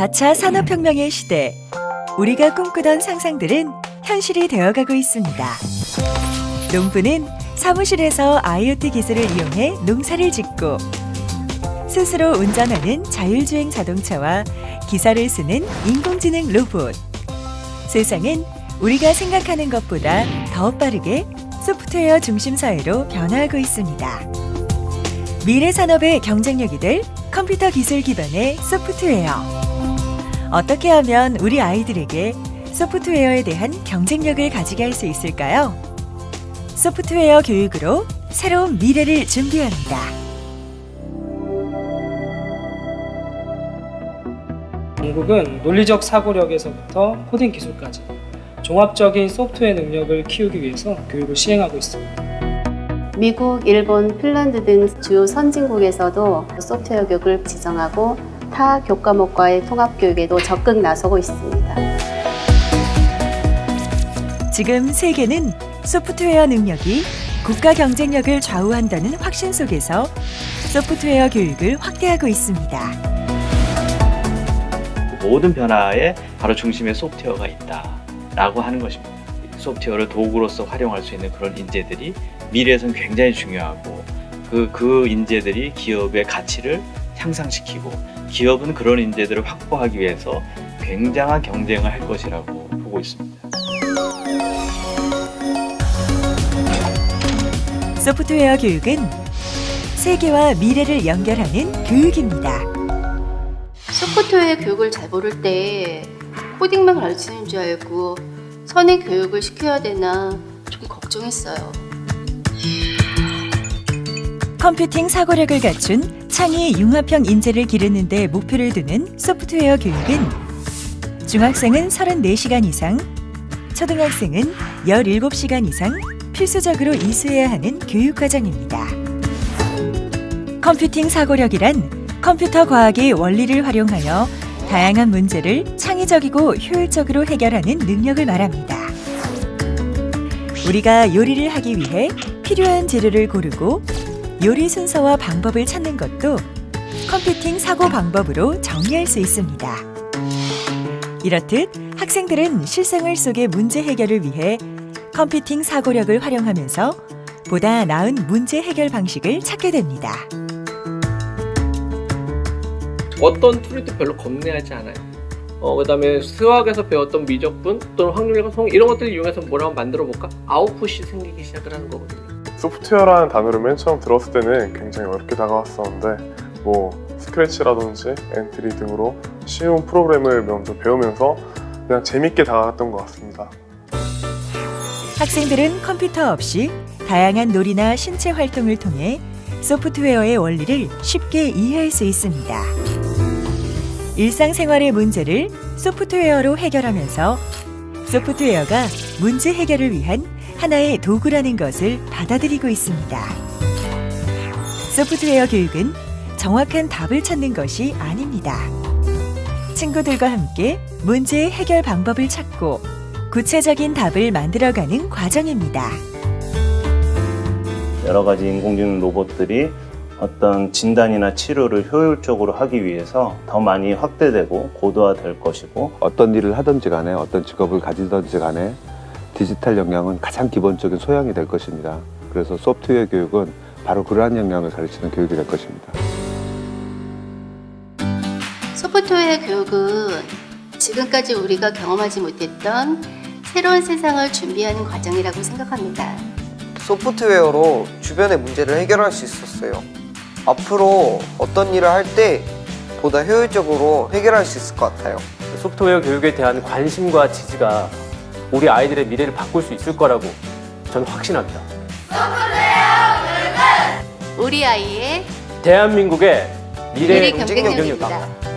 4차 산업혁명의 시대. 우리가 꿈꾸던 상상들은 현실이 되어가고 있습니다. 농부는 사무실에서 IoT 기술을 이용해 농사를 짓고 스스로 운전하는 자율주행 자동차와 기사를 쓰는 인공지능 로봇. 세상은 우리가 생각하는 것보다 더 빠르게 소프트웨어 중심 사회로 변화하고 있습니다. 미래 산업의 경쟁력이 될 컴퓨터 기술 기반의 소프트웨어. 어떻게 하면 우리 아이들에게 소프트웨어에 대한 경쟁력을 가지게 할 수 있을까요? 소프트웨어 교육으로 새로운 미래를 준비합니다. 영국은 논리적 사고력에서부터 코딩 기술까지 종합적인 소프트웨어 능력을 키우기 위해서 교육을 시행하고 있습니다. 미국, 일본, 핀란드 등 주요 선진국에서도 소프트웨어 교육을 지정하고 타 교과목과의 통합 교육에도 적극 나서고 있습니다. 지금 세계는 소프트웨어 능력이 국가 경쟁력을 좌우한다는 확신 속에서 소프트웨어 교육을 확대하고 있습니다. 모든 변화에 바로 중심에 소프트웨어가 있다라고 하는 것입니다. 소프트웨어를 도구로서 활용할 수 있는 그런 인재들이 미래에서는 굉장히 중요하고 그, 그 인재들이 기업의 가치를 향상시키고 기업은 그런 인재들을 확보하기 위해서 굉장한 경쟁을 할 것이라고 보고 있습니다. 소프트웨어 교육은 세계와 미래를 연결하는 교육입니다. 소프트웨어 교육을 잘 모를 때 코딩만 가르치는 줄 알고 선행 교육을 시켜야 되나 좀 걱정했어요. 컴퓨팅 사고력을 갖춘 창의 융합형 인재를 기르는 데 목표를 두는 소프트웨어 교육은 중학생은 34시간 이상, 초등학생은 17시간 이상 필수적으로 이수해야 하는 교육 과정입니다. 컴퓨팅 사고력이란 컴퓨터 과학의 원리를 활용하여 다양한 문제를 창의적이고 효율적으로 해결하는 능력을 말합니다. 우리가 요리를 하기 위해 필요한 재료를 고르고 요리 순서와 방법을 찾는 것도 컴퓨팅 사고 방법으로 정리할 수 있습니다. 이렇듯 학생들은 실생활 속의 문제 해결을 위해 컴퓨팅 사고력을 활용하면서 보다 나은 문제 해결 방식을 찾게 됩니다. 어떤 툴도 별로 겁내하지 않아요. 어, 그 다음에 수학에서 배웠던 미적분 또는 확률과 성 이런 것들을 이용해서 뭘 한번 만들어 볼까? 아웃풋이 생기기 시작을 하는 거거든요. 소프트웨어라는 단어를 맨 처음 들었을 때는 굉장히 어렵게 다가왔었는데 뭐 스크래치라든지 엔트리 등으로 쉬운 프로그램을 먼저 배우면서 그냥 재밌게 다가갔던 것 같습니다. 학생들은 컴퓨터 없이 다양한 놀이나 신체 활동을 통해 소프트웨어의 원리를 쉽게 이해할 수 있습니다. 일상생활의 문제를 소프트웨어로 해결하면서 소프트웨어가 문제 해결을 위한 하나의 도구라는 것을 받아들이고 있습니다. 소프트웨어 교육은 정확한 답을 찾는 것이 아닙니다. 친구들과 함께 문제의 해결 방법을 찾고 구체적인 답을 만들어가는 과정입니다. 여러 가지 인공지능 로봇들이 어떤 진단이나 치료를 효율적으로 하기 위해서 더 많이 확대되고 고도화될 것이고 어떤 일을 하든지 간에 어떤 직업을 가지든지 간에 디지털 역량은 가장 기본적인 소양이 될 것입니다. 그래서 소프트웨어 교육은 바로 그러한 역량을 가르치는 교육이 될 것입니다. 소프트웨어 교육은 지금까지 우리가 경험하지 못했던 새로운 세상을 준비하는 과정이라고 생각합니다. 소프트웨어로 주변의 문제를 해결할 수 있었어요. 앞으로 어떤 일을 할 때 보다 효율적으로 해결할 수 있을 것 같아요. 소프트웨어 교육에 대한 관심과 지지가 우리 아이들의 미래를 바꿀 수 있을 거라고 저는 확신합니다. 우리 아이의 대한민국의 미래. 경쟁력입니다.